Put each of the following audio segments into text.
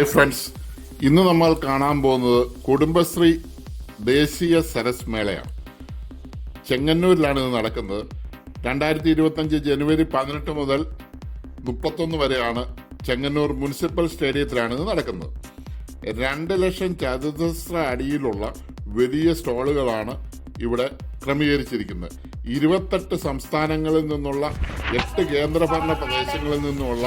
Hi friends. ഇന്ന് നമ്മൾ കാണാൻ പോകുന്നത് കുടുംബശ്രീ ദേശീയ സരസ് മേളയാണ്. ചെങ്ങന്നൂരിലാണ് ഇത് നടക്കുന്നത്. രണ്ടായിരത്തി ഇരുപത്തഞ്ച് ജനുവരി പതിനെട്ട് മുതൽ മുപ്പത്തൊന്ന് വരെയാണ് ചെങ്ങന്നൂർ മുനിസിപ്പൽ സ്റ്റേഡിയത്തിലാണ് ഇത് നടക്കുന്നത്. രണ്ട് ലക്ഷം ചതുരശ്ര അടിയിലുള്ള വലിയ സ്റ്റോളുകളാണ് ഇവിടെ ക്രമീകരിച്ചിരിക്കുന്നത് ഇരുപത്തെട്ട് സംസ്ഥാനങ്ങളിൽ നിന്നുള്ള എട്ട് കേന്ദ്രഭരണ പ്രദേശങ്ങളിൽ നിന്നുമുള്ള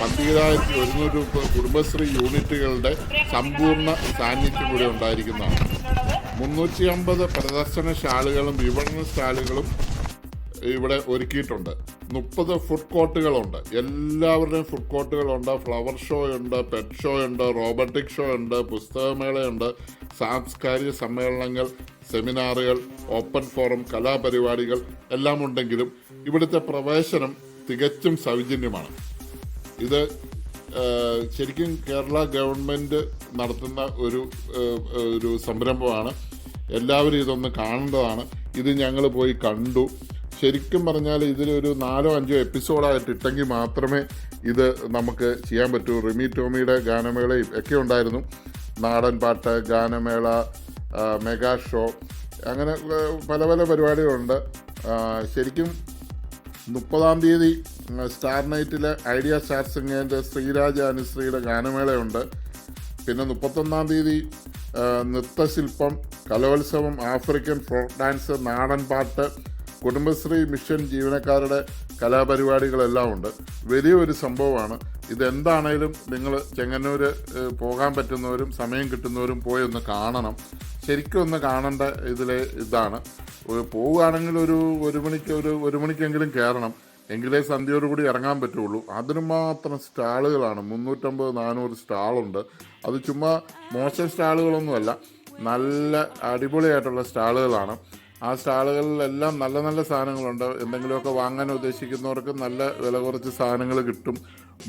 പന്തിരായിരത്തി ഒരുന്നൂറ് കുടുംബശ്രീ യൂണിറ്റുകളുടെ സമ്പൂർണ സാന്നിധ്യം കൂടെ ഉണ്ടായിരിക്കുന്നതാണ്. മുന്നൂറ്റി അമ്പത് പ്രദർശനശാലകളും വിപണന സ്റ്റാളുകളും ഇവിടെ ഒരുക്കിയിട്ടുണ്ട്. മുപ്പത് ഫുഡ് കോർട്ടുകളുണ്ട് എല്ലാവരുടെയും ഫുഡ് കോർട്ടുകളുണ്ട് ഫ്ലവർ ഷോ ഉണ്ട് പെറ്റ് ഷോ ഉണ്ട് റോബോട്ടിക് ഷോ ഉണ്ട് പുസ്തകമേളയുണ്ട് സാംസ്കാരിക സമ്മേളനങ്ങൾ സെമിനാറുകൾ ഓപ്പൺ ഫോറം കലാപരിപാടികൾ എല്ലാം ഉണ്ടെങ്കിലും ഇവിടുത്തെ പ്രവേശനം തികച്ചും സൗജന്യമാണ്. ഇത് ശരിക്കും കേരള ഗവൺമെന്റ് നടത്തുന്ന ഒരു ഒരു സംരംഭമാണ്. എല്ലാവരും ഇതൊന്ന് കാണേണ്ടതാണ് ഇത് ഞങ്ങൾ പോയി കണ്ടു. ശരിക്കും പറഞ്ഞാൽ ഇതിലൊരു നാലോ അഞ്ചോ എപ്പിസോഡായിട്ട് ഇട്ടെങ്കിൽ മാത്രമേ ഇത് നമുക്ക് ചെയ്യാൻ പറ്റൂ. റിമി ടോമിയുടെ ഗാനമേളയും ഒക്കെ ഉണ്ടായിരുന്നു. നാടൻ പാട്ട് ഗാനമേള മെഗാ ഷോ അങ്ങനെ പല പല പരിപാടികളുണ്ട്. ശരിക്കും മുപ്പതാം തീയതി സ്റ്റാർ നൈറ്റിലെ ഐഡിയ സ്റ്റാർ സിംഗിന്റെ ശ്രീരാജ അനുശ്രീയുടെ ഗാനമേളയുണ്ട്. പിന്നെ മുപ്പത്തൊന്നാം തീയതി നൃത്തശില്പം കലോത്സവം ആഫ്രിക്കൻ ഫോക്ക് ഡാൻസ് നാടൻ പാട്ട് കുടുംബശ്രീ മിഷൻ ജീവനക്കാരുടെ കലാപരിപാടികളെല്ലാം ഉണ്ട്. വലിയൊരു സംഭവമാണ്. ഇതെന്താണേലും നിങ്ങൾ ചെങ്ങന്നൂർ പോകാൻ പറ്റുന്നവരും സമയം കിട്ടുന്നവരും പോയി ഒന്ന് കാണണം. ശരിക്കും ഒന്ന് കാണേണ്ട ഇതിലെ ഇതാണ്. പോവുകയാണെങ്കിൽ ഒരു ഒരു മണിക്ക് ഒരു ഒരു മണിക്കെങ്കിലും കയറണം. എങ്കിലേ സന്ധ്യയോടുകൂടി ഇറങ്ങാൻ പറ്റുള്ളൂ. അതിന് മാത്രം സ്റ്റാളുകളാണ്. മുന്നൂറ്റമ്പത് നാനൂറ് സ്റ്റാളുണ്ട്. അത് ചുമ്മാ മോശം സ്റ്റാളുകളൊന്നുമല്ല. നല്ല അടിപൊളിയായിട്ടുള്ള സ്റ്റാളുകളാണ്. ആ സ്റ്റാളുകളിലെല്ലാം നല്ല നല്ല സാധനങ്ങളുണ്ട്. എന്തെങ്കിലുമൊക്കെ വാങ്ങാൻ ഉദ്ദേശിക്കുന്നവർക്ക് നല്ല വില കുറച്ച് സാധനങ്ങൾ കിട്ടും.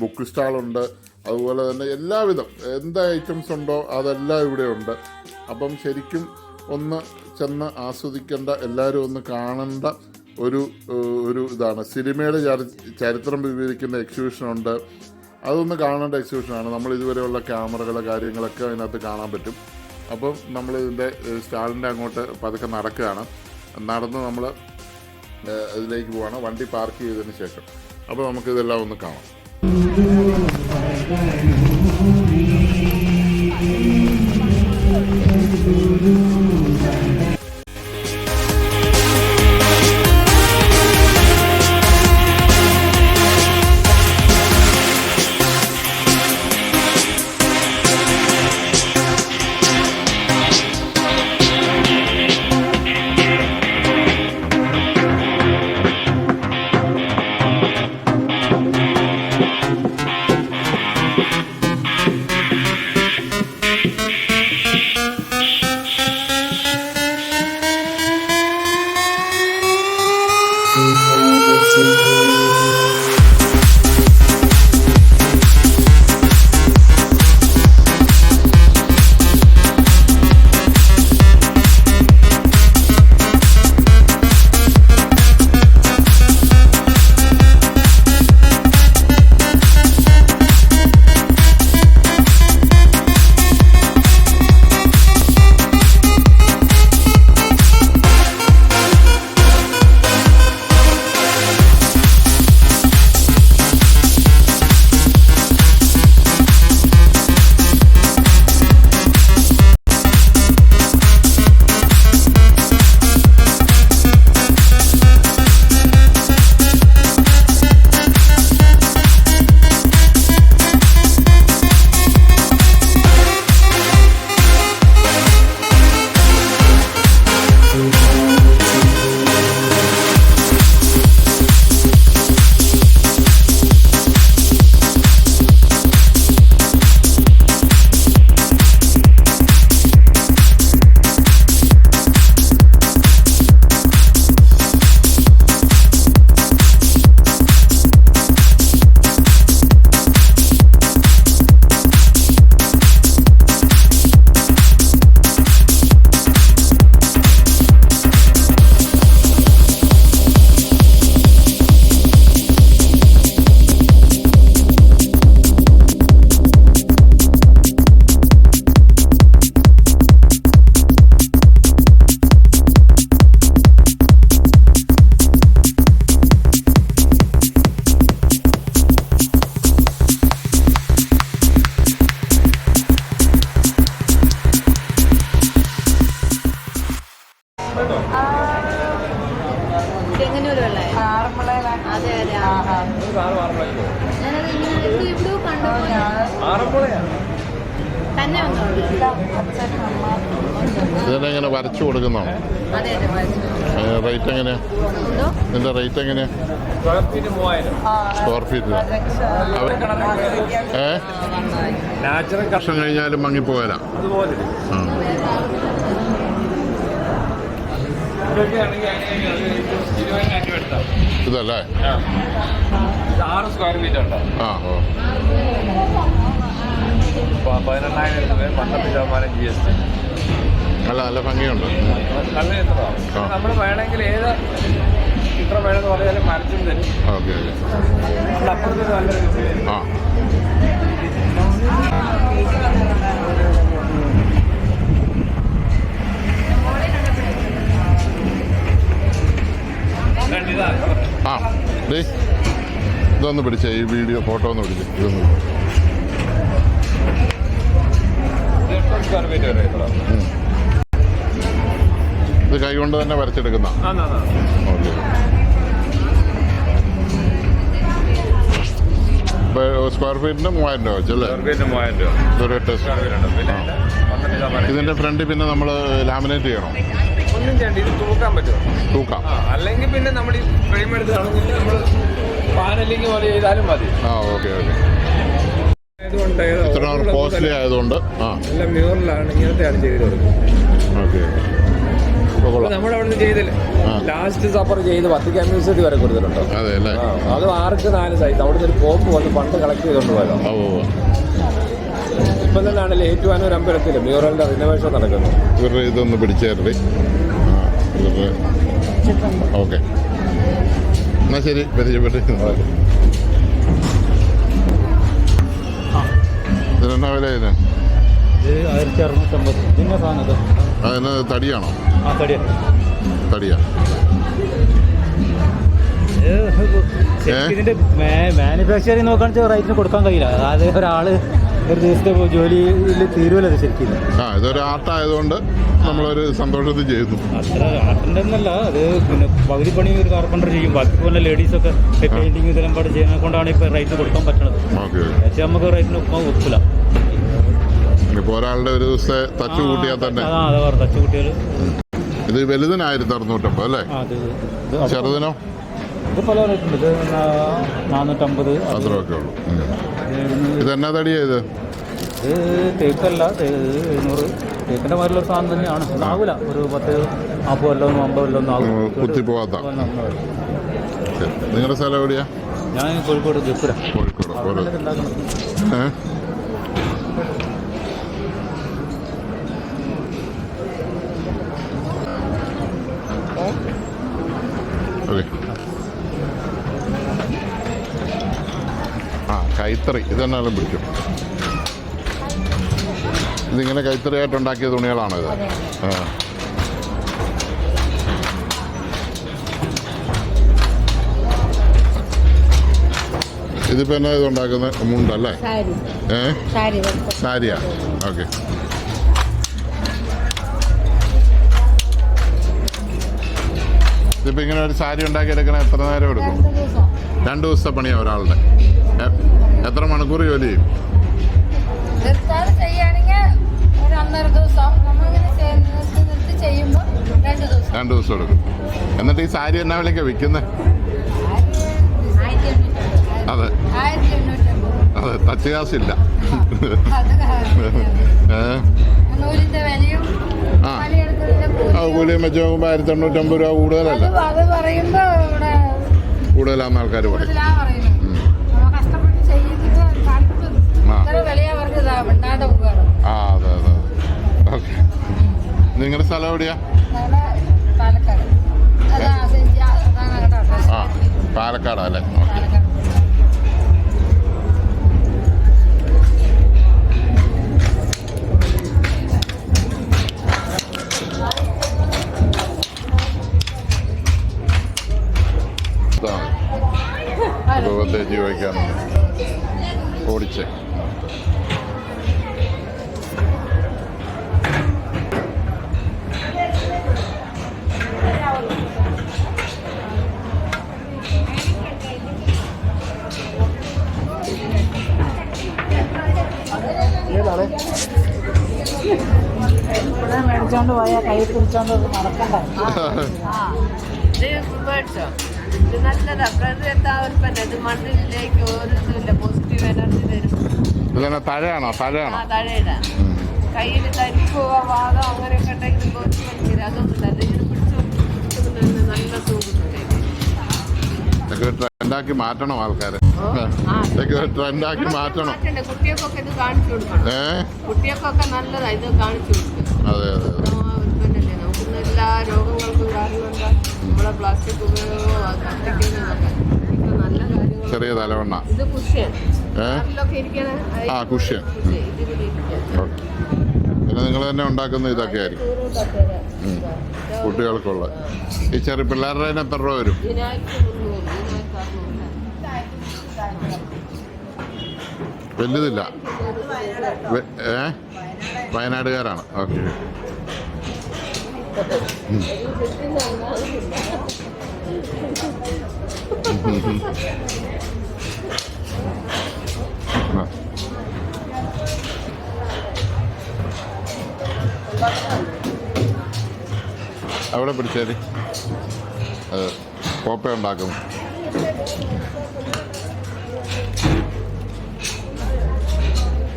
ബുക്ക് സ്റ്റാളുണ്ട്. അതുപോലെ തന്നെ എല്ലാവിധം. എന്ത് ഐറ്റംസ് ഉണ്ടോ അതെല്ലാം ഇവിടെ ഉണ്ട് അപ്പം ശരിക്കും ഒന്ന് ചെന്ന് ആസ്വദിക്കേണ്ട എല്ലാവരും ഒന്ന് കാണേണ്ട ഒരു ഒരു ഇതാണ്. സിനിമയുടെ ചരിത്രം വിവരിക്കുന്ന എക്സിബിഷൻ ഉണ്ട്. അതൊന്ന് കാണേണ്ട എക്സിബിഷനാണ് നമ്മൾ ഇതുവരെയുള്ള ക്യാമറകൾ കാര്യങ്ങളൊക്കെ അതിനകത്ത് കാണാൻ പറ്റും. അപ്പം നമ്മൾ ഇതിന്റെ സ്റ്റാളിന്റെ അങ്ങോട്ട് പതുക്കെ നടക്കുകയാണ്. നടന്ന് നമ്മൾ ഇതിലേക്ക് പോവാണ്. വണ്ടി പാർക്ക് ചെയ്തതിന് ശേഷം. അപ്പോൾ നമുക്കിതെല്ലാം ഒന്ന് കാണാം. ഇങ്ങനെ വരച്ചു കൊടുക്കുന്നോ? അതെ അതെ വായിച്ചു റേറ്റ് എങ്ങനെയാ? ഇതിന്റെ റേറ്റ് എങ്ങനെയാ? സ്ക്വയർ ഫീറ്റ് ഏ? നാച്ചുറൽ വർഷം കഴിഞ്ഞാലും മങ്ങിപ്പോയാലാ ഇതല്ലേ? ഇത് ആറ് സ്ക്വയർ ഫീറ്റ് ഉണ്ടോ? ആ ഓ. പ- പതിനെണ്ണായിരം രൂപ പന്ത്രണ്ട് ശതമാനം ജി എസ് ടി നല്ല നല്ല ഭംഗിയുണ്ട്. നല്ല. നമ്മൾ ചിത്രം വേണമെന്ന് നല്ലൊരു ആ. ആ ഡേ ഇതൊന്ന് പിടിച്ചേ ഈ വീഡിയോ ഫോട്ടോ ഒന്ന് പിടിച്ചേ. ഇതൊന്ന്. ഇത് ഇത് കൈകൊണ്ട് തന്നെ വരച്ചെടുക്കുന്ന. ഓക്കെ. സ്ക്വയർ ഫീറ്റിന് മൂവായിരം രൂപ വെച്ചല്ലേ ഇതൊരു ആ. ഇതിന്റെ ഫ്രണ്ട് പിന്നെ നമ്മൾ ലാമിനേറ്റ് ചെയ്യണം? ഒന്നും ചെയ്യണ്ട. ഇത് തൂക്കാൻ പറ്റുമോ? തൂക്കാം. അല്ലെങ്കിൽ പിന്നെ നമ്മൾ ഈ ഫ്രെയിം എടുത്ത് നമ്മൾ പോലെ ചെയ്താലും മതി. ആ ഓക്കെ ഓക്കെ. ഇത്ര കോസ്റ്റ്ലി ആയതുകൊണ്ട് ആ. എല്ലാം ഇങ്ങനത്തെ ഇങ്ങനത്തെയാണ് ചെയ്ത് കൊടുക്കുന്നത്. ഓക്കെ. അവിടെ ചെയ്തില്ല ലാസ്റ്റ് സഫർ ചെയ്ത് വത്തിക്കാൻ മ്യൂസിയത്തിൽ വരെ കൊടുത്തിട്ടുണ്ടോ. അതെ അല്ലേ? അത് ആർക്ക് നാല് സൈസ് അവിടുന്ന് ഒരു കോപ്പ് വന്ന് പണ്ട് കളക്ട് ചെയ്തോണ്ട് പോയതോ. ഇപ്പം തന്നെയാണല്ലോ ഏറ്റുവാനൂർ അമ്പലത്തിൽ മ്യൂറലിന്റെ റിനോവേഷൻ നടക്കുന്നു ഇവരുടെ ഇതൊന്ന് ഓക്കെ. എന്നാ ശരി പരിചയപ്പെട്ട് ഇതിനെന്നാ വില ഇതിന് അതിന് തടിയാണോ? തടിയ. ഇതിന്റെ മാനുഫാക്ചറിങ് നോക്കുകയാണെന്ന് വെച്ചാൽ റേറ്റിന് കൊടുക്കാൻ കഴിയില്ല. അതായത് ഒരാൾ ഒരു ദിവസത്തെ ജോലിയിൽ തീരുമല്ലോ അത് ശരിക്കും. ആ ഇതൊരു ആർട്ടായതുകൊണ്ട് നമ്മളൊരു സന്തോഷത്തിൽ ചെയ്യുന്നു. അത്ര ആർട്ടിന്റെ ഒന്നല്ല അത് പിന്നെ പകുതി പണി ഒരു കാർപ്പന്റർ ചെയ്യും. ബാക്കി പോലെ ലേഡീസൊക്കെ പെയിന്റിങ് ഇതെല്ലാം പാട് ചെയ്യുന്നത് കൊണ്ടാണ് ഇപ്പൊ റൈറ്റ് കൊടുക്കാൻ പറ്റണത്. പക്ഷേ നമുക്ക് റേറ്റിന് ഒപ്പം ഒക്കില്ല ഇപ്പോൾ ഒരാളുടെ ഒരു ദിവസത്തെ തച്ചു കൂട്ടിയാൽ തന്നെ. ആ അതാ തച്ചു കുട്ടികൾ ഇത് വലുതിന് ആയിരത്തി അറുന്നൂറ്റമ്പത് അല്ലേ ചെറുതിനോ? ഇത് പല റേറ്റ് ഉണ്ട്. ഇത് നാ- നാനൂറ്റമ്പത് അത്രയൊക്കെ ഉള്ളൂ. ഇത് എന്നാ ഇത്? തേക്കല്ല എഴുന്നൂറ്. തേക്കിന്റെ മാതിരിയുള്ള ഒരു സാധനം തന്നെയാണ്. ഒരു പത്ത് നാൽപ്പത് കൊല്ലം അമ്പത് കൊല്ലം ഒന്നും ആകും കുത്തിപ്പോവാത്ത. നിങ്ങളുടെ സ്ഥലം എവിടെയാ? ഞാൻ കോഴിക്കോട് ജപ്പുര കോഴിക്കോട്. കൈത്തറി ഇതെന്നാലും പിടിക്കും. ഇതിങ്ങനെ കൈത്തറിയായിട്ട് ഉണ്ടാക്കിയ തുണികളാണ് ഇത്. ഇതിപ്പോ എന്നാ ഇത് ഉണ്ടാക്കുന്ന? മുണ്ടല്ലേ ഏ? സാരി സാരിയാ? ഓക്കെ. ഇതിപ്പോ ഇങ്ങനെ ഒരു സാരി ഉണ്ടാക്കി എടുക്കണ എത്ര നേരം എടുക്കും? രണ്ട് ദിവസം. രണ്ട് ദിവസത്തെ പണിയാ ഒരാളുടെ. എത്ര മണിക്കൂർ ജോലി ചെയ്യും? നിർത്താതെ ചെയ്യുകയാണെങ്കിൽ ഒരു ഒന്നര ദിവസം. നമ്മളിങ്ങനെ നിർത്തി നിർത്തി ചെയ്യുമ്പോൾ രണ്ട് ദിവസം. രണ്ട് ദിവസം എടുക്കും. എന്നിട്ട് ഈ സാരി എന്നാ വിളിക്ക വിൽക്കുന്നത് അതെ. അതെ വിലയും ആ. കൂലിയും വെച്ച് നോക്കുമ്പോൾ ആയിരത്തി എണ്ണൂറ്റമ്പത് രൂപ കൂടുതലല്ല. കൂടുതലാന്ന് ആൾക്കാർ പറയും. ആ അതെ അതെ. ഓക്കെ. നിങ്ങളുടെ സ്ഥലം എവിടെയാ. ആ പാലക്കാടാ അല്ലേ? ഓക്കെ. ജീവിക്കാൻ ഓടിച്ചേ. പിടിച്ചോണ്ട് പോയാൽ കൈ പിടിച്ചോണ്ട് നടക്കണ്ട. ആ ഇത് മേടിച്ചോ ഇത് നല്ലതാ. പ്രകൃതി ഉൽപ്പന്നം ഇത് മണ്ണിലേക്ക് ഒരു ഇതുമില്ല പോസിറ്റീവ് എനർജി തരും. ഇതന്നെ തഴയാണോ? ആ തഴയിടാം. കയ്യിൽ തരിപ്പോ വാദം അങ്ങനെയൊക്കെ ഉണ്ടെങ്കിൽ കുറച്ച് അതൊന്നും പിടിച്ചു നല്ല മാറ്റണം ആൾക്കാരെ. ഇതൊക്കെ ട്രെൻഡാക്കി മാറ്റണം. കുട്ടികൾക്കൊക്കെ ഇത് കാണിച്ചു കൊടുക്കണം. കുട്ടികൾക്കൊക്കെ നല്ലതാ ഇത് കാണിച്ചു കൊടുക്കുക അതെ അതെ ഉൽപ്പന്നല്ലേ നമുക്കിന്ന് എല്ലാ രോഗങ്ങൾക്കും കാരണം എന്താ? നമ്മളെ പ്ലാസ്റ്റിക് ഉപയോഗം കത്തിക്കുന്നതൊക്കെ നല്ല കാര്യങ്ങൾ ചെറിയ തലവണ്ണ. ഇത് കുഷ്യൻ. ആ, കുഷ്യൻ. പിന്നെ നിങ്ങൾ തന്നെ ഉണ്ടാക്കുന്ന ഇതൊക്കെ ആയിരിക്കും. കുട്ടികൾക്കുള്ള ഈ ചെറിയ പിള്ളേരുടെ തന്നെ എത്ര രൂപ വരും? വലുതില്ല. ഏ? വയനാടുകാരാണ്. ഓക്കെ. അവിടെ പിടിച്ചേരി? അത് കോപ്പ ഉണ്ടാക്കുന്നു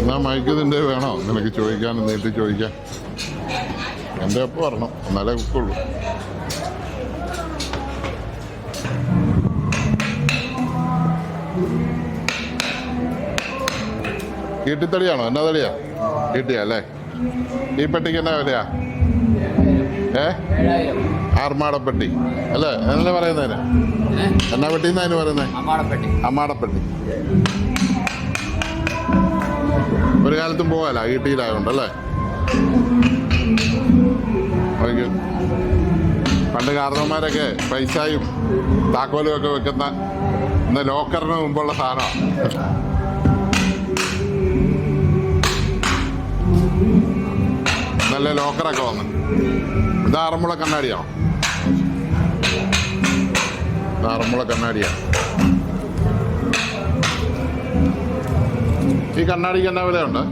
എന്നാ മൈക്ക് നിന്റെ വേണോ? നിനക്ക് ചോദിക്കാൻ നീട്ടി ചോദിക്കാൻ. എന്റെ ഒപ്പം വരണം. എന്നാലേ കുക്കുള്ളൂ ഈട്ടിത്തടിയാണോ എന്നാ തടിയാ? ഈട്ടിയാ അല്ലേ? ഈ പെട്ടിക്ക് എന്നാ വിലയാ? ഏ? ആർമാടപ്പെട്ടി. അല്ലേ? എന്നല്ലേ പറയുന്നതിന് എന്നാ പെട്ടി എന്നാ അതിന് പറയുന്നത് അമ്മാടപ്പെട്ടി അമ്മാടപ്പെട്ടി ഒരു കാലത്തും പോകാല ഈട്ടിയിലായോണ്ട് അല്ലേ ഓക്കെ പണ്ട് കാരണവന്മാരൊക്കെ പൈസയും താക്കോലും ഒക്കെ വെക്കുന്ന ഇന്ന് ലോക്കറിന് മുമ്പുള്ള സാധനമാണ് നല്ല ലോക്കറൊക്കെ വന്ന്. ഇത് ആറന്മുള കണ്ണാടിയാണോ? ആറന്മുള കണ്ണാടിയാണ് ഈ കണ്ണാടിക്ക് എന്നാ വിലയുണ്ട്?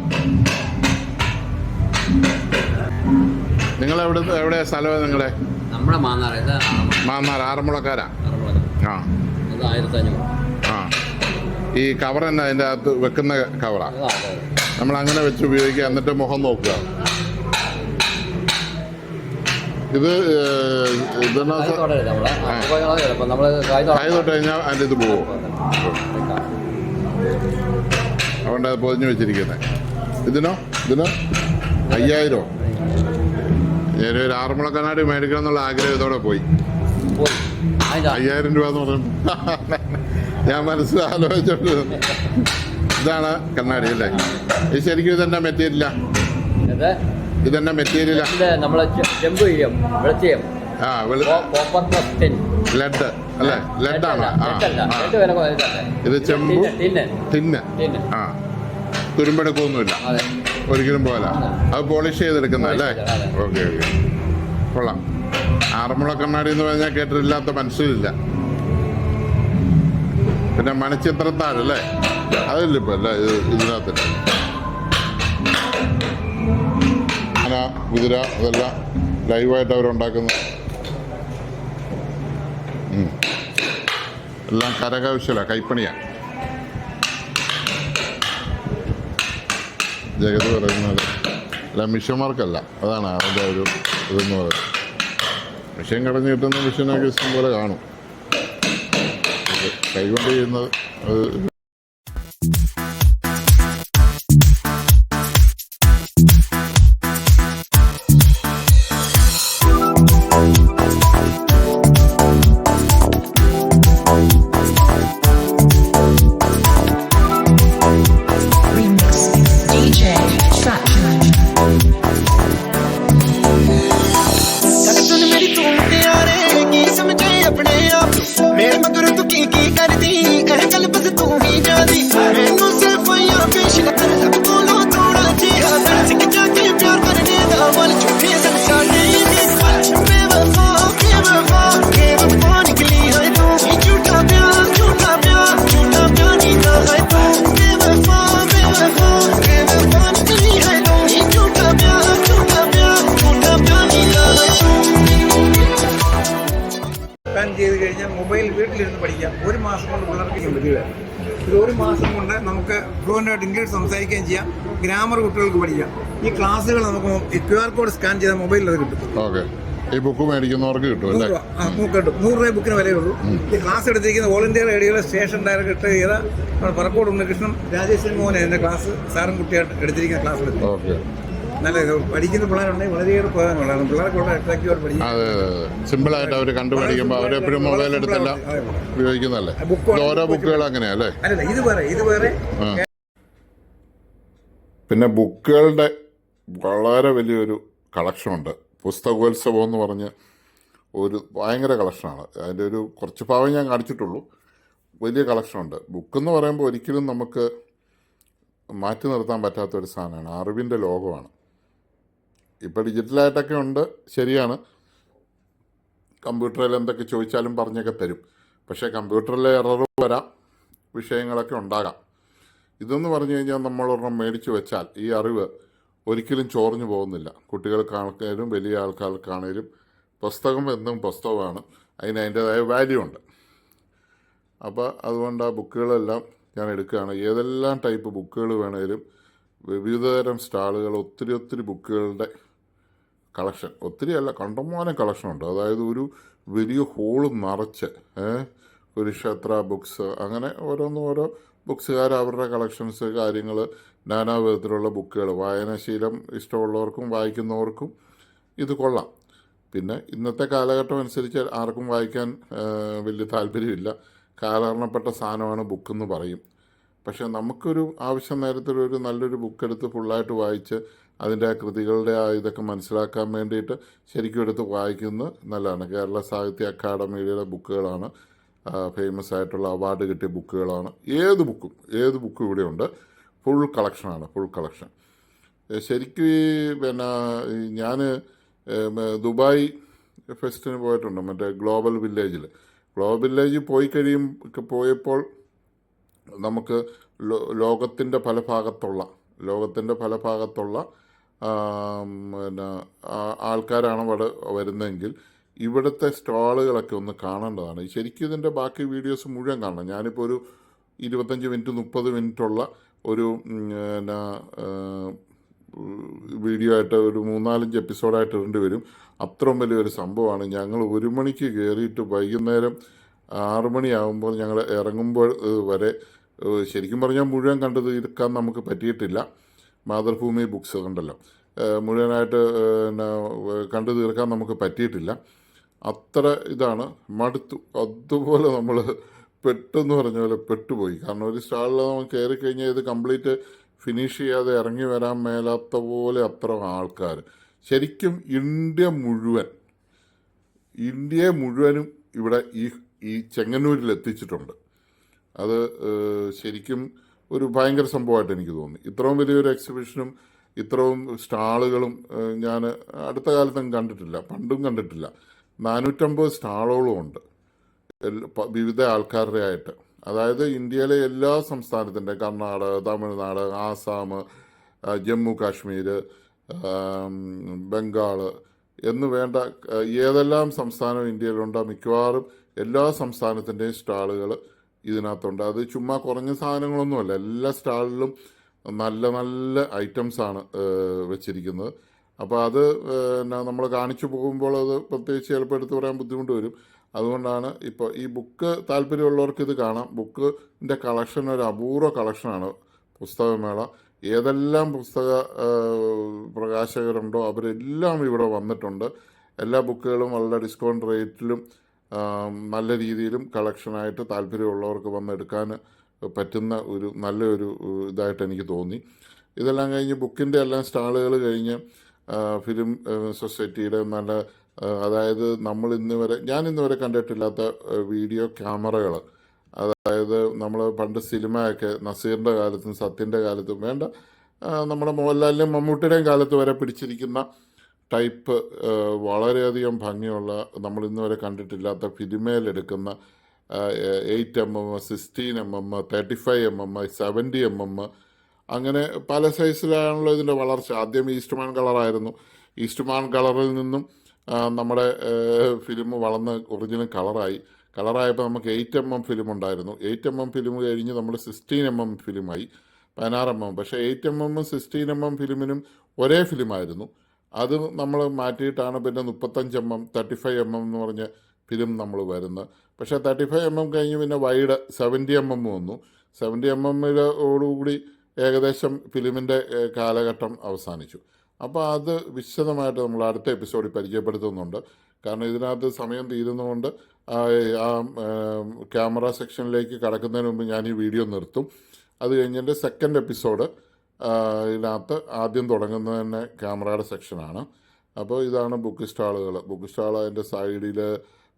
നിങ്ങൾ എവിടെ എവിടെയാ സ്ഥലം നിങ്ങളുടെ നമ്മുടെ മാന്നാർ ആറന്മുളക്കാരാ? ആ. ആ. ഈ കവർ എന്നാ അതിന്റെ അകത്ത് വെക്കുന്ന കവറാ? നമ്മൾ അങ്ങനെ വെച്ച് ഉപയോഗിക്കുക എന്നിട്ട് മുഖം നോക്കുക. ഇത് കായ് തൊട്ട് കഴിഞ്ഞാൽ അതിന്റെ ഇത് പോകും അതുകൊണ്ട് അത് പൊതിഞ്ഞ് വെച്ചിരിക്കുന്നത് ഇതിനോ? ഇതിനോ? അയ്യായിരോ? ഞാനൊരു ആറന്മുള കണ്ണാടി മേടിക്കണം എന്നുള്ള ആഗ്രഹം ഇതോടെ പോയി. അയ്യായിരം രൂപ എന്ന് പറഞ്ഞു ഞാൻ മനസ്സിൽ ആലോചിച്ചോണ്ട് ഇതാണ് കണ്ണാടി അല്ലേ? ഇത് ശരിക്കും ഇതെന്നാ മെറ്റീരിയലാ? ഇത് ഇതെന്നാ മെറ്റീരിയലാ? നമ്മളെ ചെമ്പ് ചെയ്യും ആ ലെഡ് അല്ലേ? ലെഡാണ് ആ ഇത് ചെമ്പ് തിന്ന് ആ. തുരുമ്പെടുക്കൊന്നുമില്ല ഒരിക്കലും പോല അത്. പോളിഷ് ചെയ്തെടുക്കുന്ന അല്ലേ? Okay okay. കൊള്ളാം. ആറന്മുള കണ്ണാടി എന്ന് പറഞ്ഞാൽ കേട്ടിട്ടില്ലാത്ത മനസ്സിലില്ല. പിന്നെ മണിച്ചിത്രത്താഴല്ലേ അതില്ല ഇപ്പൊ അല്ല? ഇത് ഇതിനകത്ത്. ആന കുതിര അതെല്ലാം ലൈവായിട്ട് അവരുണ്ടാക്കുന്നു. എല്ലാം കരകൗശല കൈപ്പണിയാണ് ജഗത് പറയുന്നത് അല്ല മിഷന്മാർക്കല്ല അതാണ് അവന്റെ ഒരു ഇതെന്ന് പറയുന്നത്. മിഷൻ കടഞ്ഞു കിട്ടുന്ന മിഷനൊക്കെ ഇഷ്ടം പോലെ കാണും കൈകൊണ്ട് ചെയ്യുന്നത് Everybody. ആയിട്ട് സംസാരിക്കുകയും ചെയ്യാം. ഗ്രാമർ കുട്ടികൾക്ക് പഠിക്കാം. ഈ ക്ലാസ്സുകൾ നമുക്ക് ക്യു ആർ കോഡ് സ്കാൻ ചെയ്ത മൊബൈലിൽ അത് കിട്ടും. ഓക്കെ. ഈ ബുക്ക് മേടിക്കുന്നവർക്ക് കിട്ടും അല്ലേ? കിട്ടും. നൂറ് രൂപ ബുക്കിന് വിലയേ ഉള്ളൂ. ഈ ക്ലാസ് എടുത്തിരിക്കുന്ന ഓൾ ഇന്ത്യ റേഡിയോയിലെ സ്റ്റേഷൻ ഡയറക്ടർ ചെയ്ത പറക്കോട് ഉണ്ണികൃഷ്ണൻ രാജേശൻ മോഹൻ എന്റെ ക്ലാസ് സാറും കുട്ടിയായിട്ട് എടുത്തിരിക്കുന്ന ക്ലാസ് എടുത്തു. നല്ല പഠിക്കുന്ന പിള്ളേരുണ്ടെങ്കിൽ വളരെയേറെ പ്രധാനമുള്ളതാണ് പിള്ളേർക്ക് വളരെ പഠിക്കും സിമ്പിളായിട്ട് അവർ അവരെപ്പോഴും മൊബൈൽ എടുത്തല്ല. ഉപയോഗിക്കുന്നല്ലേ ഓരോ ബുക്കുകൾ അങ്ങനെയല്ലേ അല്ലല്ല ഇത് വേറെ ഇത് വേറെ. പിന്നെ ബുക്കുകളുടെ വളരെ വലിയൊരു കളക്ഷനുണ്ട്. പുസ്തകോത്സവം എന്ന് പറഞ്ഞ് ഒരു ഭയങ്കര കളക്ഷനാണ്. അതിന്റെ ഒരു കുറച്ച് ഭാഗം ഞാൻ കാണിച്ചിട്ടുള്ളൂ. വലിയ കളക്ഷനുണ്ട്. ബുക്കെന്ന് പറയുമ്പോൾ ഒരിക്കലും നമുക്ക് മാറ്റി നിർത്താൻ പറ്റാത്ത ഒരു സാധനമാണ്. അറിവിന്റെ ലോകമാണ്. ഇപ്പോൾ ഡിജിറ്റലായിട്ടൊക്കെ ഉണ്ട്. ശരിയാണ്. കമ്പ്യൂട്ടറിൽ എന്തൊക്കെ ചോദിച്ചാലും പറഞ്ഞൊക്കെ തരും. പക്ഷേ കമ്പ്യൂട്ടറിലെ എറർ വരാം. വിഷയങ്ങളൊക്കെ ഉണ്ടാകാം. ഇതെന്ന് പറഞ്ഞു കഴിഞ്ഞാൽ നമ്മൾ ഒരെണ്ണം മേടിച്ചു വെച്ചാൽ ഈ അറിവ് ഒരിക്കലും ചോർന്നു പോകുന്നില്ല. കുട്ടികൾക്കാണെങ്കിലും വലിയ ആൾക്കാർക്കാണേലും പുസ്തകം എന്നും പുസ്തകമാണ്. അതിന് അതിന്റേതായ വാല്യൂ ഉണ്ട്. അപ്പോൾ അതുകൊണ്ട് ആ ബുക്കുകളെല്ലാം ഞാൻ എടുക്കുകയാണ്. ഏതെല്ലാം ടൈപ്പ് ബുക്കുകൾ വേണേലും വിവിധതരം സ്റ്റാളുകൾ ഒത്തിരി ഒത്തിരി ബുക്കുകളുടെ കളക്ഷൻ ഒത്തിരി അല്ല കണ്ടമാനം കളക്ഷൻ ഉണ്ട്. അതായത് ഒരു വലിയ ഹോൾ നിറച്ച് ഒരു ക്ഷേത്ര ബുക്സ് അങ്ങനെ ഓരോന്നും ഓരോ ബുക്സുകാർ അവരുടെ കളക്ഷൻസ് കാര്യങ്ങൾ നാനാവിധത്തിലുള്ള ബുക്കുകൾ വായനാശീലം ഇഷ്ടമുള്ളവർക്കും വായിക്കുന്നവർക്കും ഇത് കൊള്ളാം. പിന്നെ ഇന്നത്തെ കാലഘട്ടം അനുസരിച്ച് ആർക്കും വായിക്കാൻ വലിയ താല്പര്യമില്ല. കാലഹരണപ്പെട്ട സാധനമാണ് ബുക്കെന്ന് പറയും. പക്ഷേ നമുക്കൊരു ആവശ്യം നേരത്തിൽ ഒരു നല്ലൊരു ബുക്ക് എടുത്ത് ഫുള്ളായിട്ട് വായിച്ച് അതിന്റെ കൃതികളുടെ ആ ഇതൊക്കെ മനസ്സിലാക്കാൻ വേണ്ടിയിട്ട് ശരിക്കും എടുത്ത് വായിക്കുന്നത് നല്ലതാണ്. കേരള സാഹിത്യ അക്കാദമിയുടെ ബുക്കുകളാണ് ഫേമസ് ആയിട്ടുള്ള അവാർഡ് കിട്ടിയ ബുക്കുകളാണ്. ഏത് ബുക്കും ഏത് ബുക്കും ഇവിടെയുണ്ട്? ഫുൾ കളക്ഷനാണ് ഫുൾ കളക്ഷൻ ശരിക്കും പിന്നെ ഞാൻ ദുബായ് ഫെസ്റ്റിന് പോയിട്ടുണ്ട് മറ്റേ ഗ്ലോബൽ വില്ലേജിൽ ഗ്ലോബൽ വില്ലേജിൽ പോയി കഴിയും പോയപ്പോൾ നമുക്ക് ലോകത്തിന്റെ പല ഭാഗത്തുള്ള ലോകത്തിന്റെ പല ഭാഗത്തുള്ള പിന്നെ ആൾക്കാരാണ് അവിടെ വരുന്നതെങ്കിൽ ഇവിടുത്തെ സ്റ്റാളുകളൊക്കെ ഒന്ന് കാണേണ്ടതാണ്. ശരിക്കും ഇതിന്റെ ബാക്കി വീഡിയോസ് മുഴുവൻ കാണണം. ഞാനിപ്പോൾ ഒരു ഇരുപത്തഞ്ച് മിനിറ്റ് മുപ്പത് മിനിറ്റുള്ള ഒരു എന്നാ വീഡിയോ ആയിട്ട് ഒരു മൂന്നാലഞ്ച് എപ്പിസോഡായിട്ട് ഇടേണ്ടി വരും. അത്രയും വലിയൊരു സംഭവമാണ്. ഞങ്ങൾ ഒരു മണിക്ക് കയറിയിട്ട് വൈകുന്നേരം ആറ് മണിയാകുമ്പോൾ ഞങ്ങൾ ഇറങ്ങുമ്പോൾ വരെ ശരിക്കും പറഞ്ഞാൽ മുഴുവൻ കണ്ടു തീർക്കാൻ നമുക്ക് പറ്റിയിട്ടില്ല. മാതൃഭൂമി ബുക്സ് ഉണ്ടല്ലോ മുഴുവനായിട്ട് കണ്ടു തീർക്കാൻ നമുക്ക് പറ്റിയിട്ടില്ല. അത്ര ഇതാണ്. മടുത്തു. അതുപോലെ നമ്മൾ പെട്ടെന്ന് പറഞ്ഞ പോലെ പെട്ടുപോയി. കാരണം ഒരു സ്റ്റാളിൽ നമ്മൾ കയറി കഴിഞ്ഞാൽ ഇത് കംപ്ലീറ്റ് ഫിനിഷ് ചെയ്യാതെ ഇറങ്ങി വരാൻ മേലാത്ത പോലെ അത്ര ആൾക്കാർ ശരിക്കും ഇന്ത്യ മുഴുവൻ ഇന്ത്യയെ മുഴുവനും ഇവിടെ ഈ ഈ ചെങ്ങന്നൂരിൽ എത്തിച്ചിട്ടുണ്ട്. അത് ശരിക്കും ഒരു ഭയങ്കര സംഭവമായിട്ട് എനിക്ക് തോന്നി. ഇത്രയും വലിയൊരു എക്സിബിഷനും ഇത്രയും സ്റ്റാളുകളും ഞാൻ അടുത്ത കാലത്തും കണ്ടിട്ടില്ല. പണ്ടും കണ്ടിട്ടില്ല. നാനൂറ്റമ്പത് സ്റ്റാളുകളും ഉണ്ട്. വിവിധ ആൾക്കാരുടെ ആയിട്ട്. അതായത് ഇന്ത്യയിലെ എല്ലാ സംസ്ഥാനത്തിന്റെ കർണാടക തമിഴ്നാട് ആസാം ജമ്മു കാശ്മീർ ബംഗാൾ എന്ന് വേണ്ട ഏതെല്ലാം സംസ്ഥാനം ഇന്ത്യയിലുണ്ടോ മിക്കവാറും എല്ലാ സംസ്ഥാനത്തിന്റെയും സ്റ്റാളുകൾ ഇതിനകത്തുണ്ട്. അത് ചുമ്മാ കുറഞ്ഞ സാധനങ്ങളൊന്നുമല്ല. എല്ലാ സ്റ്റാളിലും നല്ല നല്ല ഐറ്റംസാണ് വെച്ചിരിക്കുന്നത്. അപ്പോൾ അത് നമ്മൾ കാണിച്ചു പോകുമ്പോൾ അത് പ്രത്യേകിച്ച് ചിലപ്പോൾ എടുത്തു പറയാൻ ബുദ്ധിമുട്ട് വരും. അതുകൊണ്ടാണ് ഇപ്പോൾ ഈ ബുക്ക് താല്പര്യമുള്ളവർക്ക് ഇത് കാണാം. ബുക്കിന്റെ കളക്ഷൻ ഒരു അപൂർവ കളക്ഷനാണ് പുസ്തകമേള. ഏതെല്ലാം പുസ്തക പ്രകാശകരുണ്ടോ അവരെല്ലാം ഇവിടെ വന്നിട്ടുണ്ട്. എല്ലാ ബുക്കുകളും വളരെ ഡിസ്കൗണ്ട് റേറ്റിലും നല്ല രീതിയിലും കളക്ഷനായിട്ട് താല്പര്യമുള്ളവർക്ക് വന്നെടുക്കാൻ പറ്റുന്ന ഒരു നല്ലൊരു ഇതായിട്ട് എനിക്ക് തോന്നി. ഇതെല്ലാം കഴിഞ്ഞ് ബുക്കിന്റെ എല്ലാം സ്റ്റാളുകൾ കഴിഞ്ഞ് ഫിലിം സൊസൈറ്റിയുടെ നല്ല അതായത് നമ്മൾ ഇന്ന് വരെ ഞാൻ ഇന്ന് വരെ കണ്ടിട്ടില്ലാത്ത വീഡിയോ ക്യാമറകൾ. അതായത് നമ്മൾ പണ്ട് സിനിമയൊക്കെ നസീറിന്റെ കാലത്തും സത്യന്റെ കാലത്തും വേണ്ട നമ്മുടെ മോഹൻലാലിന്റെയും മമ്മൂട്ടിയുടെയും കാലത്ത് വരെ പിടിച്ചിരിക്കുന്ന ടൈപ്പ് വളരെയധികം ഭംഗിയുള്ള നമ്മൾ ഇന്ന് വരെ കണ്ടിട്ടില്ലാത്ത ഫിലിമയിലെടുക്കുന്ന eight M M sixteen M M thirty five M M seventy M M അങ്ങനെ പല സൈസിലാണല്ലോ ഇതിന്റെ വളർച്ച. ആദ്യം ഈസ്റ്റ്മാൻ കളറായിരുന്നു. ഈസ്റ്റ്മാൻ കളറിൽ നിന്നും നമ്മുടെ ഫിലിം വളർന്ന് ഒറിജിനൽ കളറായി. കളറായപ്പോൾ നമുക്ക് എയ്റ്റ് എം എം ഫിലിം ഉണ്ടായിരുന്നു. എയ്റ്റ് എം എം ഫിലിം കഴിഞ്ഞ് നമ്മൾ സിക്സ്റ്റീൻ എം എം ഫിലിമായി. പതിനാറ് എം എം. പക്ഷേ എയ്റ്റ് എം എമ്മും സിക്സ്റ്റീൻ എം എം ഫിലിമിനും ഒരേ ഫിലിമായിരുന്നു. അത് നമ്മൾ മാറ്റിയിട്ടാണ് പിന്നെ മുപ്പത്തഞ്ച് M M thirty five M M എന്ന് പറഞ്ഞ ഫിലിം നമ്മൾ വരുന്നത്. പക്ഷേ തേർട്ടി ഫൈവ് എം എം കഴിഞ്ഞ് പിന്നെ വൈഡ് സെവന്റി എം എം വന്നു. സെവന്റി എം എമ്മിലോടുകൂടി ഏകദേശം ഫിലിമിന്റെ കാലഘട്ടം അവസാനിച്ചു. അപ്പോൾ അത് വിശദമായിട്ട് നമ്മൾ അടുത്ത എപ്പിസോഡിൽ പരിചയപ്പെടുത്തുന്നുണ്ട്. കാരണം ഇതിനകത്ത് സമയം തീരുന്നതുകൊണ്ട് ആ ക്യാമറ സെക്ഷനിലേക്ക് കടക്കുന്നതിന് മുമ്പ് ഞാൻ ഈ വീഡിയോ നിർത്തും. അത് കഴിഞ്ഞിട്ട് സെക്കൻഡ് എപ്പിസോഡ് ഇതിനകത്ത് ആദ്യം തുടങ്ങുന്നത് തന്നെ ക്യാമറയുടെ സെക്ഷനാണ്. അപ്പോൾ ഇതാണ് ബുക്ക് സ്റ്റാളുകൾ. ബുക്ക് സ്റ്റാൾ അതിന്റെ സൈഡിൽ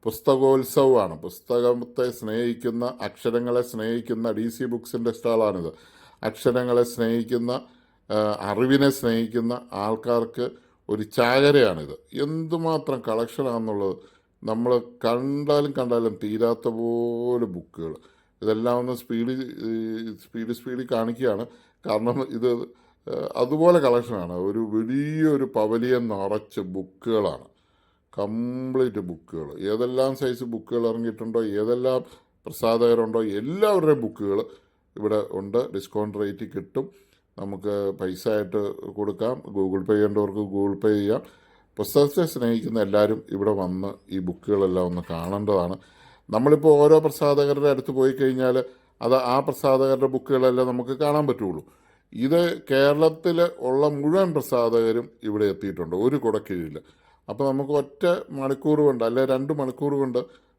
പുസ്തകോത്സവമാണ്. പുസ്തകത്തെ സ്നേഹിക്കുന്ന അക്ഷരങ്ങളെ സ്നേഹിക്കുന്ന ഡി സി ബുക്സിന്റെ സ്റ്റാളാണിത്. അക്ഷരങ്ങളെ സ്നേഹിക്കുന്ന അറിവിനെ സ്നേഹിക്കുന്ന ആൾക്കാർക്ക് ഒരു ചാകരയാണിത്. എന്തുമാത്രം കളക്ഷനാണെന്നുള്ളത് നമ്മൾ കണ്ടാലും കണ്ടാലും തീരാത്ത പോലെ ബുക്കുകൾ ഇതെല്ലാം ഒന്ന് സ്പീഡ് സ്പീഡ് സ്പീഡിൽ കാണിക്കുകയാണ്. കാരണം ഇത് അതുപോലെ കളക്ഷനാണ്. ഒരു വലിയൊരു പവലിയൻ നിറച്ച് ബുക്കുകളാണ്. കംപ്ലീറ്റ് ബുക്കുകൾ ഏതെല്ലാം സൈസ് ബുക്കുകൾ ഇറങ്ങിയിട്ടുണ്ടോ ഏതെല്ലാം പ്രസാധകരുണ്ടോ എല്ലാവരുടെയും ബുക്കുകൾ ഇവിടെ ഉണ്ട്. ഡിസ്കൗണ്ട് റേറ്റ് കിട്ടും. നമുക്ക് പൈസ ആയിട്ട് കൊടുക്കാം. ഗൂഗിൾ പേ ചെയ്യേണ്ടവർക്ക് ഗൂഗിൾ പേ ചെയ്യാം. പുസ്തകത്തെ സ്നേഹിക്കുന്ന എല്ലാവരും ഇവിടെ വന്ന് ഈ ബുക്കുകളെല്ലാം ഒന്ന് കാണേണ്ടതാണ്. നമ്മളിപ്പോൾ ഓരോ പ്രസാധകരുടെ അടുത്ത് പോയി കഴിഞ്ഞാൽ അത് ആ പ്രസാധകരുടെ ബുക്കുകളെല്ലാം നമുക്ക് കാണാൻ പറ്റുള്ളൂ. ഇത് കേരളത്തിൽ ഉള്ള മുഴുവൻ പ്രസാധകരും ഇവിടെ എത്തിയിട്ടുണ്ട്. ഒരു കുടക്കീഴിൽ. അപ്പോൾ നമുക്ക് ഒറ്റ മണിക്കൂർ കൊണ്ട് അല്ലെ രണ്ട് മണിക്കൂർ കൊണ്ട്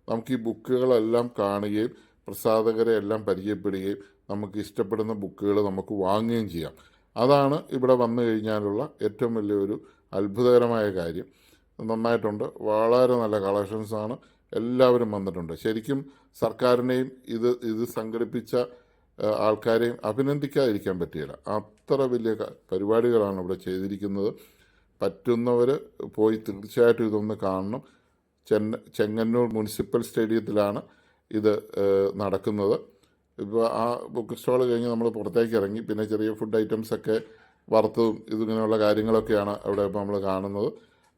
നമുക്ക് ഈ ബുക്കുകളെല്ലാം കാണുകയും പ്രസാധകരെ എല്ലാം പരിചയപ്പെടുകയും നമുക്ക് ഇഷ്ടപ്പെടുന്ന ബുക്കുകൾ നമുക്ക് വാങ്ങുകയും ചെയ്യാം. അതാണ് ഇവിടെ വന്നു കഴിഞ്ഞാലുള്ള ഏറ്റവും വലിയൊരു അത്ഭുതകരമായ കാര്യം. നന്നായിട്ടുണ്ട്. വളരെ നല്ല കളക്ഷൻസാണ് എല്ലാവരും വന്നിട്ടുണ്ട്. ശരിക്കും സർക്കാരിനെയും ഇത് ഇത് സംഘടിപ്പിച്ച ആൾക്കാരെയും അഭിനന്ദിക്കാതിരിക്കാൻ പറ്റുകയില്ല അത്ര വലിയ പരിപാടികളാണ് ഇവിടെ ചെയ്തിരിക്കുന്നത്. പറ്റുന്നവർ പോയി തീർച്ചയായിട്ടും ഇതൊന്ന് കാണണം. ചെന്ന ചെങ്ങന്നൂർ മുനിസിപ്പൽ സ്റ്റേഡിയത്തിലാണ് ഇത് നടക്കുന്നത്. ഇപ്പോൾ ആ ബുക്ക് സ്റ്റാൾ കഴിഞ്ഞ് നമ്മൾ പുറത്തേക്ക് ഇറങ്ങി പിന്നെ ചെറിയ ഫുഡ് ഐറ്റംസൊക്കെ വറുത്തതും ഇതിങ്ങനെയുള്ള കാര്യങ്ങളൊക്കെയാണ് അവിടെ ഇപ്പോൾ നമ്മൾ കാണുന്നത്.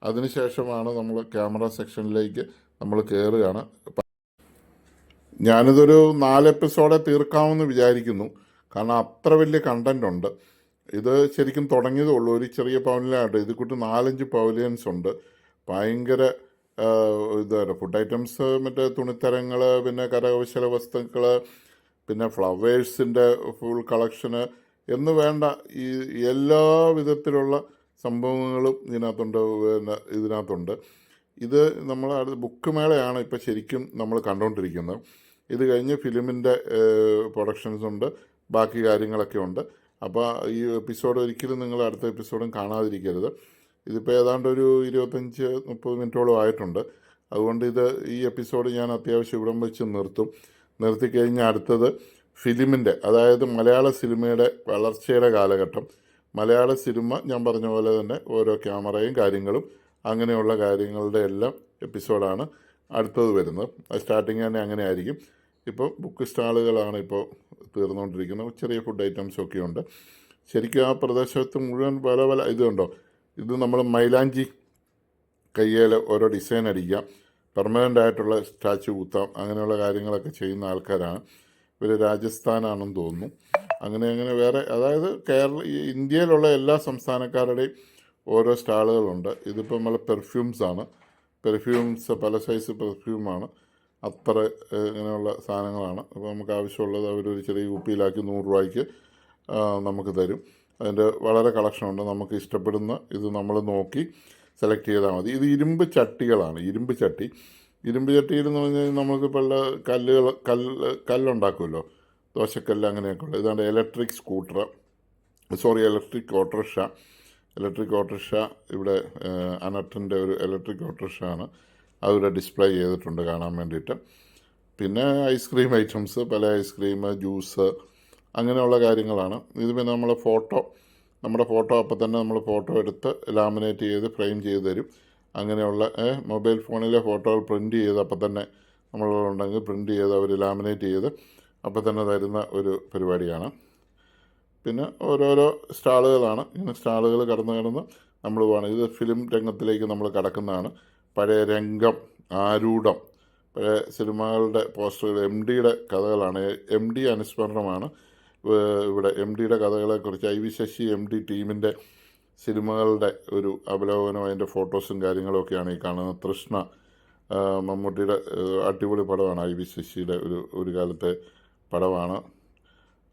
അതിനുശേഷമാണ് നമ്മൾ ക്യാമറ സെക്ഷനിലേക്ക് നമ്മൾ കയറുകയാണ് ഞാനിതൊരു നാല് എപ്പിസോഡെ തീർക്കാമെന്ന് വിചാരിക്കുന്നു. കാരണം അത്ര വലിയ കണ്ടന്റ് ഉണ്ട്. ഇത് ശരിക്കും തുടങ്ങിയതേ ഉള്ളൂ. ഒരു ചെറിയ പവലിയനായിട്ട് ഇത് കൂട്ട് നാലഞ്ച് പവലിയൻസ് ഉണ്ട്. ഭയങ്കര ഇതായിട്ട് ഫുഡ് ഐറ്റംസ് മറ്റേ തുണിത്തരങ്ങൾ പിന്നെ കരകൗശല വസ്തുക്കൾ പിന്നെ ഫ്ലവേഴ്സിന്റെ ഫുൾ കളക്ഷന് എന്ന് വേണ്ട ഈ എല്ലാ വിധത്തിലുള്ള സംഭവങ്ങളും ഇതിനകത്തുണ്ട് പിന്നെ ഇതിനകത്തുണ്ട്. ഇത് നമ്മൾ അടുത്ത ബുക്ക് മേളയാണ് ഇപ്പോൾ ശരിക്കും നമ്മൾ കണ്ടുകൊണ്ടിരിക്കുന്നത്. ഇത് കഴിഞ്ഞ് ഫിലിമിന്റെ പ്രൊഡക്ഷൻസ് ഉണ്ട് ബാക്കി കാര്യങ്ങളൊക്കെ ഉണ്ട്. അപ്പോൾ ഈ എപ്പിസോഡ് ഒരിക്കലും നിങ്ങൾ അടുത്ത എപ്പിസോഡും കാണാതിരിക്കരുത്. ഇതിപ്പോൾ ഏതാണ്ട് ഒരു ഇരുപത്തഞ്ച് മുപ്പത് മിനിറ്റോളം ആയിട്ടുണ്ട്. അതുകൊണ്ട് ഇത് ഈ എപ്പിസോഡ് ഞാൻ അത്യാവശ്യം ഇവിടം വെച്ച് നിർത്തും. നിർത്തിക്കഴിഞ്ഞാൽ അടുത്തത് ഫിലിമിന്റെ അതായത് മലയാള സിനിമയുടെ വളർച്ചയുടെ കാലഘട്ടം. മലയാള സിനിമ ഞാൻ പറഞ്ഞ പോലെ തന്നെ ഓരോ ക്യാമറയും കാര്യങ്ങളും അങ്ങനെയുള്ള കാര്യങ്ങളുടെ എല്ലാം എപ്പിസോഡാണ് അടുത്തത് വരുന്നത്. സ്റ്റാർട്ടിങ് തന്നെ അങ്ങനെ ആയിരിക്കും ഇപ്പോൾ ബുക്ക് സ്റ്റാളുകളാണ് ഇപ്പോൾ തീർന്നുകൊണ്ടിരിക്കുന്നത്. ചെറിയ ഫുഡ് ഐറ്റംസ് ഒക്കെ ഉണ്ട്. ശരിക്കും ആ പ്രദേശത്ത് മുഴുവൻ പല പല ഇതുണ്ടോ? ഇത് നമ്മൾ മൈലാഞ്ചി കയ്യേൽ ഓരോ ഡിസൈൻ അടിക്കാം. പെർമനന്റ് ആയിട്ടുള്ള സ്റ്റാച്ചു കുത്താം അങ്ങനെയുള്ള കാര്യങ്ങളൊക്കെ ചെയ്യുന്ന ആൾക്കാരാണ്. ഇവർ രാജസ്ഥാനാണെന്ന് തോന്നുന്നു. അങ്ങനെ അങ്ങനെ വേറെ അതായത് കേരള ഇന്ത്യയിലുള്ള എല്ലാ സംസ്ഥാനക്കാരുടെയും ഓരോ സ്റ്റാളുകളുണ്ട്. ഇതിപ്പോൾ നമ്മൾ പെർഫ്യൂംസ് ആണ് പെർഫ്യൂംസ് പല സൈസ് പെർഫ്യൂമാണ്. അത്ര ഇങ്ങനെയുള്ള സാധനങ്ങളാണ്. അപ്പോൾ നമുക്ക് ആവശ്യമുള്ളത് അവരൊരു ചെറിയ കുപ്പിയിലാക്കി നൂറ് രൂപയ്ക്ക് നമുക്ക് തരും. അതിന്റെ വളരെ കളക്ഷനുണ്ട്. നമുക്ക് ഇഷ്ടപ്പെടുന്ന ഇത് നമ്മൾ നോക്കി സെലക്ട് ചെയ്താൽ മതി. ഇത് ഇരുമ്പ് ചട്ടികളാണ്. ഇരുമ്പ് ചട്ടി. ഇരുമ്പ് ചട്ടിയിൽ എന്ന് പറഞ്ഞാൽ നമുക്ക് പല കല്ലുകൾ കല്ല് കല്ലുണ്ടാക്കുമല്ലോ. ദോശക്കല്ല് അങ്ങനെയൊക്കെ ഉള്ളത് ഇതാണ്ട് electric scooter sorry electric auto rickshaw electric auto rickshaw ഇവിടെ അനട്ടിന്റെ ഒരു ഇലക്ട്രിക് ഓട്ടോറിക്ഷ ആണ് അതിവിടെ ഡിസ്പ്ലേ ചെയ്തിട്ടുണ്ട് കാണാൻ വേണ്ടിയിട്ട്. പിന്നെ ഐസ്ക്രീം ഐറ്റംസ് പല ഐസ്ക്രീം ജ്യൂസ് അങ്ങനെയുള്ള കാര്യങ്ങളാണ്. ഇത് പിന്നെ നമ്മൾ ഫോട്ടോ നമ്മുടെ ഫോട്ടോ അപ്പോൾ തന്നെ നമ്മൾ ഫോട്ടോ എടുത്ത് ലാമിനേറ്റ് ചെയ്ത് ഫ്രെയിം ചെയ്ത് തരും. അങ്ങനെയുള്ള മൊബൈൽ ഫോണിലെ ഫോട്ടോകൾ പ്രിന്റ് ചെയ്ത് അപ്പോൾ തന്നെ നമ്മളുണ്ടെങ്കിൽ പ്രിന്റ് ചെയ്ത് അവർ ലാമിനേറ്റ് ചെയ്ത് അപ്പോൾ തന്നെ തരുന്ന ഒരു പരിപാടിയാണ്. പിന്നെ ഓരോരോ സ്റ്റാളുകളാണ്. ഇങ്ങനെ സ്റ്റാളുകൾ കടന്ന് കടന്ന് നമ്മൾ പോകണം ഇത് ഫിലിം രംഗത്തിലേക്ക് നമ്മൾ കടക്കുന്നതാണ്. പഴയ രംഗം ആരൂഢം പഴയ സിനിമകളുടെ പോസ്റ്ററുകൾ എം ഡിയുടെ കഥകളാണ്. എം ഡി അനുസ്മരണമാണ്. ഇവിടെ എം ഡിയുടെ കഥകളെക്കുറിച്ച് I V Sasi M D ടീമിന്റെ സിനിമകളുടെ ഒരു അവലോകനം അതിന്റെ ഫോട്ടോസും കാര്യങ്ങളൊക്കെയാണ് ഈ കാണുന്നത്. തൃഷ്ണ മമ്മൂട്ടിയുടെ അടിപൊളി പടമാണ് ഐ വി ശശിയുടെ ഒരു ഒരു കാലത്തെ പടമാണ്.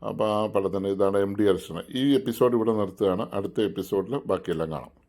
അപ്പോൾ ആ പടത്തിന്റെ ഇതാണ് എം ഡി അർച്ചന ഈ എപ്പിസോഡ് ഇവിടെ നിർത്തുകയാണ്. അടുത്ത എപ്പിസോഡിൽ ബാക്കിയെല്ലാം കാണാം.